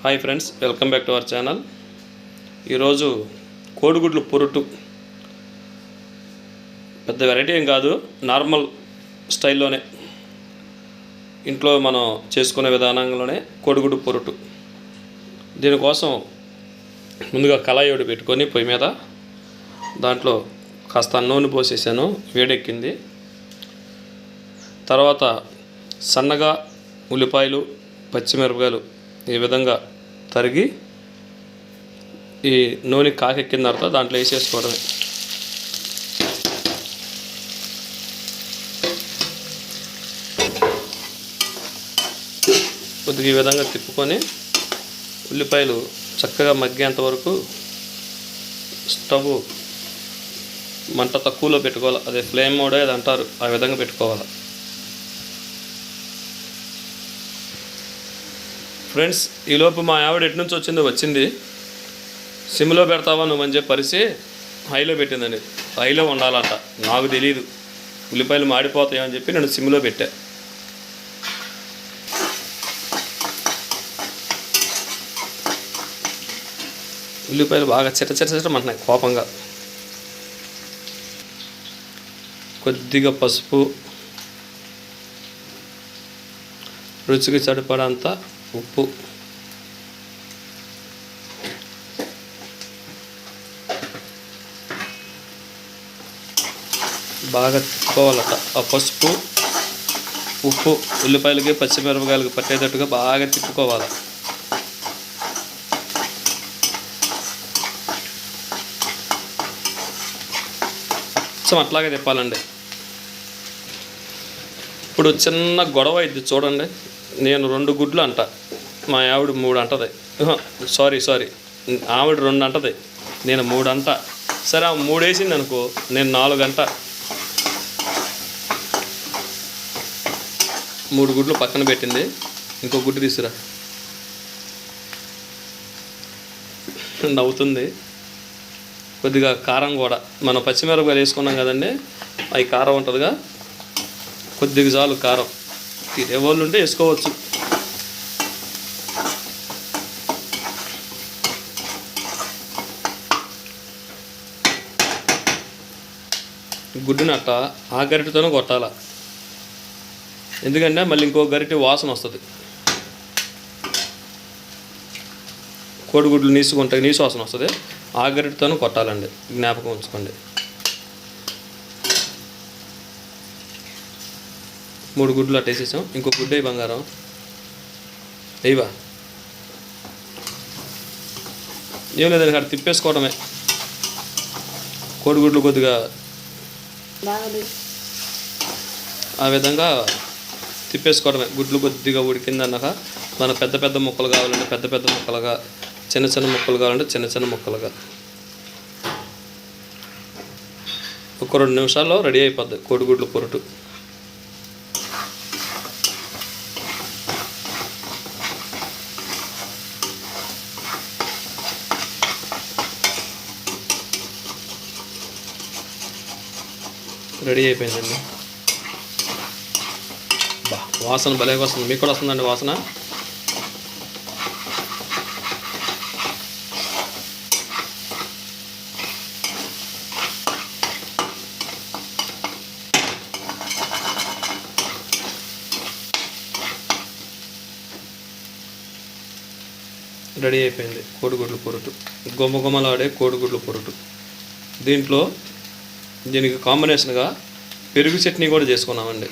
Hi friends welcome back to our channel. ఈరోజు కోడిగుడ్లు పొరుటు. పెద్ద వెరైటీ ఏం కాదు నార్మల్ స్టైల్లోనే. ఇంట్లో మనం చేసుకునే విధానంలోనే కోడిగుడ్డు పొరుటు. దీనికోసం ముందుగా కళాయి ఒకటి పెట్టుకొని పొయ్యి మీద దాంట్లో కాస్త నూనె పోసేసాను వేడెక్కింది. తర్వాత సన్నగా ఉల్లిపాయలు పచ్చిమిరపకాయలు ఈ విధంగా తరిగి ఈ నూనె కాకెక్కిన తర్వాత దాంట్లో వేసేసుకోవడమే. కొద్దిగా ఈ విధంగా తిప్పుకొని ఉల్లిపాయలు చక్కగా మగ్గేంత వరకు స్టవ్ మంట తక్కువలో పెట్టుకోవాలి. అదే ఫ్లేమ్ మోడే అది అంటారు ఆ విధంగా పెట్టుకోవాలి. ఫ్రెండ్స్ ఈలోపు మా ఆవిడ ఎటు నుంచి వచ్చిందో వచ్చింది. సిమ్లో పెడతావా నువ్వు అని చెప్పి పరిసి హైలో పెట్టిందండి. హైలో ఉండాలంట. నాకు తెలియదు ఉల్లిపాయలు మాడిపోతాయని చెప్పి నేను సిమ్లో పెట్టా. ఉల్లిపాయలు బాగా చిట చిట చిటమంటున్నాయి కోపంగా. కొద్దిగా పసుపు. రుచికి సరిపడంత ఉప్పు. బాగా తిప్పుకోవాలట. ఆ పసుపు ఉప్పు ఉల్లిపాయలకి పచ్చిమిరపకాయలకి పట్టేటట్టుగా బాగా తిప్పుకోవాలి. అచ్చం అట్లాగే తిప్పాలండి. ఇప్పుడు చిన్న గొడవ అయింది చూడండి. నేను రెండు గుడ్లు అంట. మా ఆవిడ మూడు అంటది సారీ సారీ. ఆవిడ రెండు అంటది నేను మూడు అంట సరే ఆ మూడు వేసింది అనుకో నేను నాలుగు అంట మూడు గుడ్లు పక్కన పెట్టింది. ఇంకో గుడ్డు తీసుకురా నవ్వుతుంది. కొద్దిగా కారం కూడా. మనం పచ్చిమిరపకాయలు వేసుకున్నాం కదండి అవి కారం ఉంటుందిగా. కొద్దిగా చాలు కారం. తినే వాళ్ళు ఉంటే వేసుకోవచ్చు. గుడ్డునట్ట ఆ గరిటెతోనే కొట్టాల? ఎందుకంటే మళ్ళీ ఇంకో గరిటె వాసన వస్తుంది. కోడిగుడ్లు నీసుకుంటే నీసు వాసన వస్తుంది. ఆ గరిటెతోనే కొట్టాలండి. జ్ఞాపకం ఉంచుకోండి. మూడు గుడ్లు అట్ట వేసేసాం. ఇంకో గుడ్డే బంగారం. అయ్యవా ఏం లేదండి అక్కడ తిప్పేసుకోవడమే కోడిగుడ్లు కొద్దిగా ఆ విధంగా తిప్పేసుకోవడమే. గుడ్లు కొద్దిగా ఉడికిందన్నాక మన పెద్ద పెద్ద ముక్కలు కావాలంటే పెద్ద పెద్ద ముక్కలుగా చిన్న చిన్న ముక్కలు కావాలంటే చిన్న చిన్న ముక్కలుగా. ఒక రెండు నిమిషాల్లో రెడీ అయిపోద్ది కోడిగుడ్లు పొరుటు. రెడీ అయిపోయిందండి. బా వాసన భలే వస్తుంది. మీకు కూడా వస్తుందండి వాసన? రెడీ అయిపోయింది కోడిగుడ్లు పొరుటు. గుమ్మ గుమ్మలాడే కోడిగుడ్లు పొరుటు. దీంట్లో దీనికి కాంబినేషన్గా పెరుగు చట్నీ కూడా చేసుకున్నామండి.